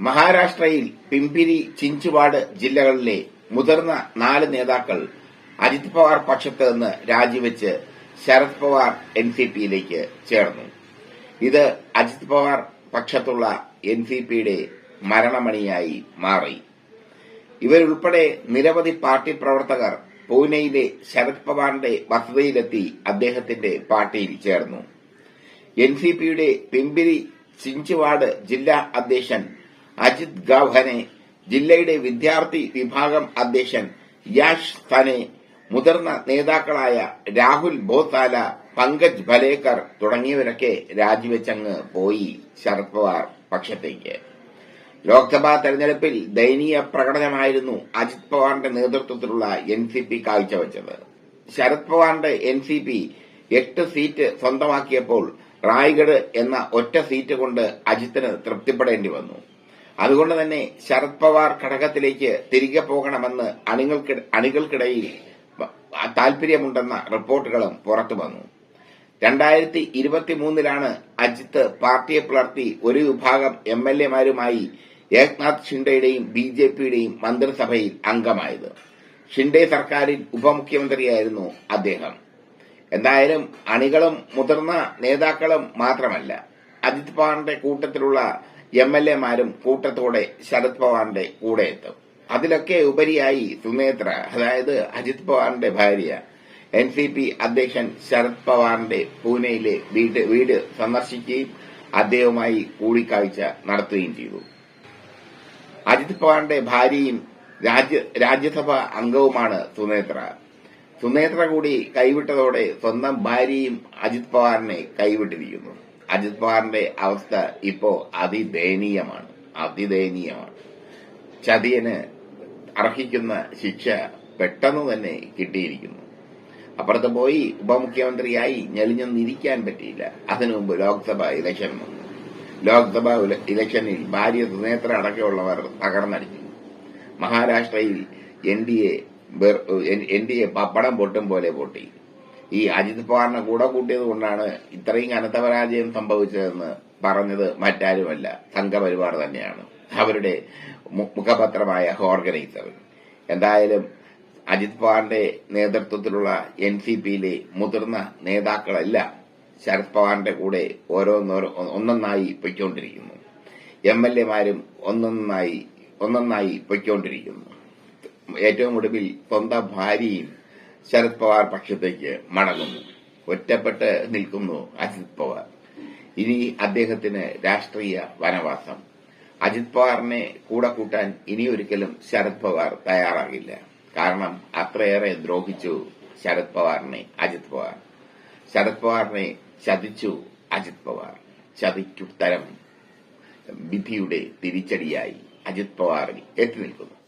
മഹാരാഷ്ട്രയിൽ പിമ്പിരി ചിഞ്ചുവാട് ജില്ലകളിലെ മുതിർന്ന നാല് നേതാക്കൾ അജിത് പവാർ പക്ഷത്ത് നിന്ന് രാജിവെച്ച് ശരത് പവാർ എൻ സി പിയിലേക്ക് ചേർന്നു. ഇത് അജിത് പവാർ പക്ഷത്തുള്ള എൻ സി പിയുടെ മരണമണിയായി മാറി. ഇവരുൾപ്പെടെ നിരവധി പാർട്ടി പ്രവർത്തകർ പൂനെയിലെ ശരത് പവാറിന്റെ വസതിയിലെത്തി അദ്ദേഹത്തിന്റെ പാർട്ടിയിൽ ചേർന്നു. എൻ സി പിയുടെ പിമ്പിരി ചിഞ്ചുവാട് ജില്ലാ അധ്യക്ഷൻ അജിത് ഗാവ്ഹനെ ജില്ലയുടെ വിദ്യാർത്ഥി വിഭാഗം അധ്യക്ഷൻ യാഷ് സനെ മുതിർന്ന നേതാക്കളായ രാഹുൽ ബോത്താല പങ്കജ് ഭലേക്കർ തുടങ്ങിയവരൊക്കെ രാജിവെച്ചങ്ങ് പോയി. ശരത് പവാർ പക്ഷത്തേക്ക്. ലോക്സഭാ തെരഞ്ഞെടുപ്പിൽ ദയനീയ പ്രകടനമായിരുന്നു അജിത് പവാറിന്റെ നേതൃത്വത്തിലുള്ള എൻ സി പി കാഴ്ചവെച്ചത്. ശരത് പവാറിന്റെ എൻ സി പി എട്ട് സീറ്റ് സ്വന്തമാക്കിയപ്പോൾ റായ്ഗഡ് എന്ന ഒറ്റ സീറ്റ് കൊണ്ട് അജിത്തിന് തൃപ്തിപ്പെടേണ്ടി വന്നു. അതുകൊണ്ട് തന്നെ ശരത് പവാർ ഘടകത്തിലേക്ക് തിരികെ പോകണമെന്ന് അണികൾക്ക് അണികൾക്കിടയിൽ താൽപര്യമുണ്ടെന്ന റിപ്പോർട്ടുകളും പുറത്തു വന്നു. രണ്ടായിരത്തി ഇരുപത്തിമൂന്നിലാണ് അജിത്ത് പാർട്ടിയെ പുലർത്തി ഒരു വിഭാഗം എം എൽ എമാരുമായി ഏക്നാഥ് ഷിൻഡെയുടെയും ബി ജെ പിയുടെയും മന്ത്രിസഭയിൽ അംഗമായത്. ഷിൻഡെ സർക്കാരിൽ ഉപമുഖ്യമന്ത്രിയായിരുന്നു അദ്ദേഹം. എന്തായാലും അണികളും മുതിർന്ന നേതാക്കളും മാത്രമല്ല അജിത് പവാറിന്റെ കൂട്ടത്തിലുള്ള എം എൽ എമാരും കൂട്ടത്തോടെ ശരത് പവാറിന്റെ കൂടെ എത്തും. അതിലൊക്കെ ഉപരിയായി സുനേത്ര അതായത് അജിത് പവാറിന്റെ ഭാര്യ എൻ സി പി അധ്യക്ഷൻ ശരത് പവാറിന്റെ പൂനെയിലെ വീട് വീട് സന്ദർശിക്കുകയും അദ്ദേഹവുമായി കൂടിക്കാഴ്ച നടത്തുകയും ചെയ്തു. അജിത് പവാറിന്റെ ഭാര്യയും രാജ്യ രാജ്യസഭാ അംഗവുമാണ് സുനേത്ര സുനേത്ര കൂടി കൈവിട്ടതോടെ സ്വന്തം ഭാര്യയും അജിത് പവാറിനെ കൈവിട്ടിരിക്കുന്നു. അജിത് പവാറിന്റെ അവസ്ഥ ഇപ്പോ അതിദയനീയമാണ്. അതിദയനീയമാണ്. ചതിയന് അർഹിക്കുന്ന ശിക്ഷ പെട്ടെന്ന് തന്നെ കിട്ടിയിരിക്കുന്നു. അപ്പുറത്ത് പോയി ഉപമുഖ്യമന്ത്രിയായി ഞെളിഞ്ഞൊന്നിരിക്കാൻ പറ്റിയില്ല. അതിനു മുമ്പ് ലോക്സഭ ഇലക്ഷൻ വന്നു. ലോക്സഭ ഇലക്ഷനിൽ ഭാര്യ സുനേത്ര അടക്കമുള്ളവർ തകർന്നടിച്ചു. മഹാരാഷ്ട്രയിൽ N D A N D A പപ്പടം പൊട്ടും പോലെ പൊട്ടി. ഈ അജിത് പവാറിനെ കൂടെ കൂട്ടിയത് കൊണ്ടാണ് ഇത്രയും കനത്ത പരാജയം സംഭവിച്ചതെന്ന് പറഞ്ഞത് മറ്റാരുമല്ല. സംഘപരിവാർ തന്നെയാണ്. അവരുടെ മുഖപത്രമായ ഓർഗനൈസർ. എന്തായാലും അജിത് പവാറിന്റെ നേതൃത്വത്തിലുള്ള എൻ സി പിയിലെ മുതിർന്ന നേതാക്കളെല്ലാം ശരത് പവാറിന്റെ കൂടെ ഓരോന്നോരോ ഒന്നൊന്നായി പൊയ്ക്കൊണ്ടിരിക്കുന്നു. എം എൽ എമാരും ഒന്നൊന്നായി ഒന്നൊന്നായി പൊയ്ക്കൊണ്ടിരിക്കുന്നു. ഏറ്റവും ഒടുവിൽ സ്വന്തം ഭാര്യയും ശരത് പവാർ പക്ഷത്തേക്ക് മടങ്ങുന്നു. ഒറ്റപ്പെട്ട് നിൽക്കുന്നു അജിത് പവാർ. ഇനി അദ്ദേഹത്തിന് രാഷ്ട്രീയ വനവാസം. അജിത് പവാറിനെ കൂടെ കൂട്ടാൻ ഇനിയൊരിക്കലും ശരത് പവാർ തയ്യാറാകില്ല. കാരണം അത്രയേറെ ദ്രോഹിച്ചു ശരത് പവാറിനെ അജിത് പവാർ. ശരത് പവാറിനെ ചതിച്ചു അജിത് പവാർ. ചതിക്കുത്തരം വിധിയുടെ തിരിച്ചടിയായി അജിത് പവാറിൽ എത്തി നിൽക്കുന്നു.